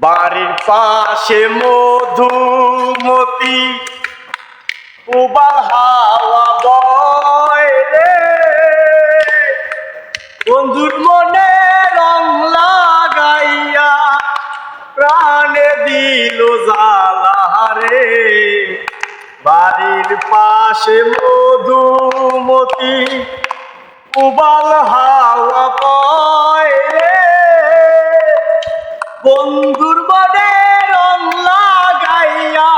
বাড়ির পাশে মধুমতি উবার হাওয়া বয় রে। বন্ধুর মনে রং লাগাইয়া প্রাণে দিল জালারে বাড়ির পাশে মধুমতি, উবাল হাওয়া বয় রে। বন্ধুর বনে রং লাগাইয়া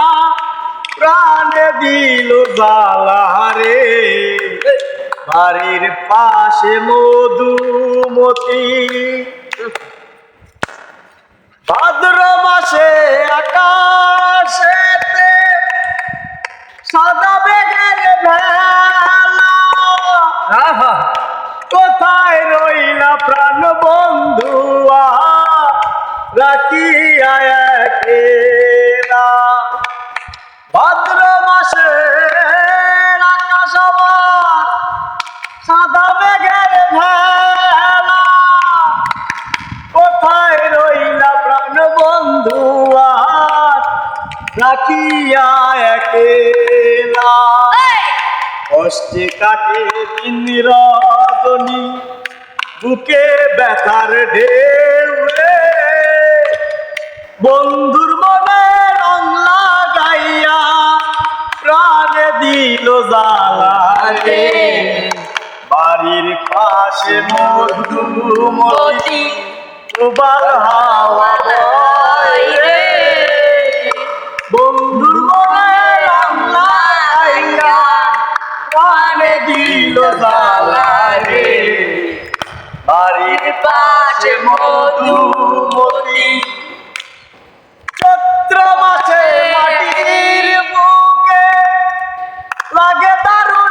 প্রাণে দিল জালারে বাড়ির পাশে মধুমতি। ভাদ্র মাসে আকাশেতে সাদা বেগের ভেলা একেলা ভাদ্র মাসে আকাশ সাদা মেঘের ভেলা। কোথায় রইলা প্রাণ বন্ধুয়া রাখিয়া একেলা কষ্টে কাটে দিন রজনী বুকে ব্যথার ঢেউ রে বন্ধুর মনে রং লাগাইয়া প্রাণে দিল জ্বালা রে বাড়ির পাশে মধুমতি উবার হাওয়া রে। বন্ধুর মনে রং লাগাইয়া প্রাণে দিল জ্বালা রে বাড়ির পাশে মধুমতি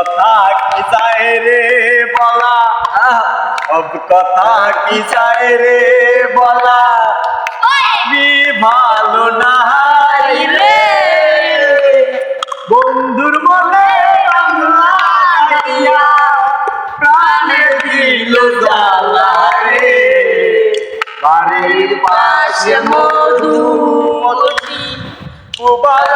কথা কি যায় রে বলা? সব কথা কি যায় রে বলা? আমি ভালো নাই রে। বন্ধুর মনে রং লাগাইয়া প্রাণে দিল জ্বালা রে। বাড়ির পাশে মধুমতি উবার